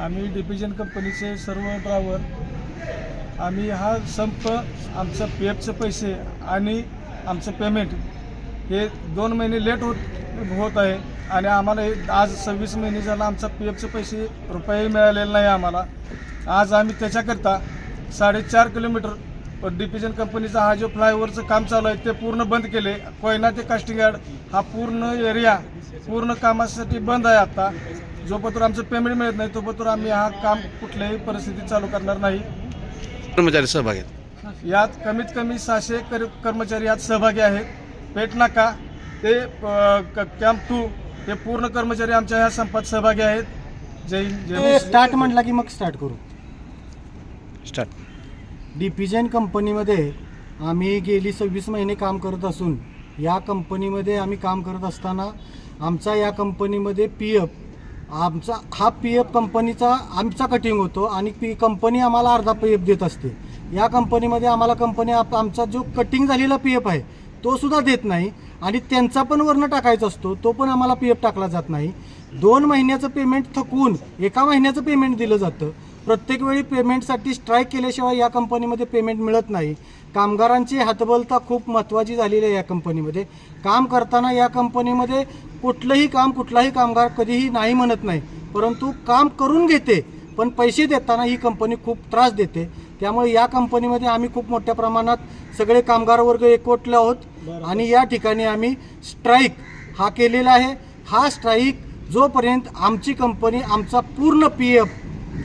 आम्ही डिपिजन कंपनीचे सर्व ड्रायव्हर आम्ही हा संप आमचं पी एफचे पैसे आणि आमचं पेमेंट हे दोन महिने लेट होत होत आहे आणि आम्हाला आज सव्वीस महिने झाला आमचा पी एफचे पैसे रुपयाही मिळालेले नाही आम्हाला. आज आम्ही त्याच्याकरता साडेचार किलोमीटर डिपिजन कंपनीचा हा जो फ्लायओव्हरचं काम चालू आहे ते पूर्ण बंद केले. कोयना ते कास्टिंग यार्ड हा पूर्ण एरिया पूर्ण कामासाठी बंद आहे आता. जोपर्यंत आमचं पेमेंट मिळत नाही तोपर्यंत आम्ही हा काम कुठल्याही परिस्थितीत चालू करणार नाही. कर्मचारी सहभागी आहेत. यात कमीत कमी सहाशे कर कर्मचारी यात सहभागी आहेत. पेटनाका ते अ, क- कॅम्प टू हे पूर्ण कर्मचारी आमच्या ह्या संपात सहभागी आहेत. जय जय. स्टार्ट म्हटला की मग स्टार्ट करू. स्टार्ट डिपिजन कंपनीमध्ये आम्ही गेली सव्वीस महिने काम करत असून या कंपनीमध्ये आम्ही काम करत असताना आमचा या कंपनीमध्ये पी एफ आमचा हा पी एफ कंपनीचा आमचा कटिंग होतो आणि पी कंपनी आम्हाला अर्धा पी एफ देत असते. या कंपनीमध्ये आम्हाला कंपनी आप आमचा जो कटिंग झालेला पी एफ आहे तो सुद्धा देत नाही आणि त्यांचा पण वर्ण टाकायचा असतो तो पण आम्हाला पी एफ टाकला जात नाही. दोन महिन्याचं पेमेंट थकवून एका महिन्याचं पेमेंट दिलं जातं. प्रत्येक वेळी पेमेंटसाठी स्ट्राईक केल्याशिवाय या कंपनीमध्ये पेमेंट मिळत नाही. कामगारांची हातबलता खूप महत्त्वाची झालेली आहे या कंपनीमध्ये काम करताना या कंपनीमध्ये कुठलंही काम कुठलाही कामगार कधीही नाही म्हणत नाही. परंतु काम करून घेते पण पैसे देताना ही कंपनी खूप त्रास देते. त्यामुळे या कंपनीमध्ये आम्ही खूप मोठ्या प्रमाणात सगळे कामगार वर्ग एकवटले आहोत. आणि या ठिकाणी आम्ही स्ट्राईक हा केलेला आहे. हा स्ट्राईक जोपर्यंत आमची कंपनी आमचा पूर्ण पी एफ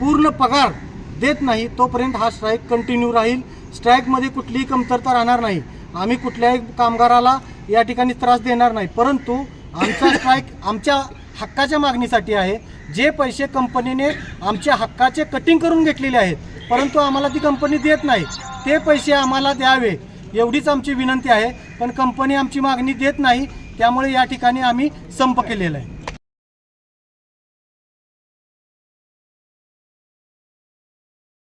पूर्ण पगार देत नाही तोपर्यंत हा स्ट्राईक कंटिन्यू राहील. स्ट्राईकमध्ये कुठलीही कमतरता राहणार नाही. आम्ही कुठल्याही कामगाराला या ठिकाणी त्रास देणार नाही. परंतु आमचा स्ट्राईक आमच्या हक्काच्या मागणीसाठी आहे. जे पैसे कंपनीने आमच्या हक्काचे कटिंग करून घेतलेले आहेत परंतु आम्हाला ती कंपनी देत नाही. ते पैसे आम्हाला द्यावे एवढीच आमची विनंती आहे. पण कंपनी आमची मागणी देत नाही त्यामुळे या ठिकाणी आम्ही संप केलेला आहे.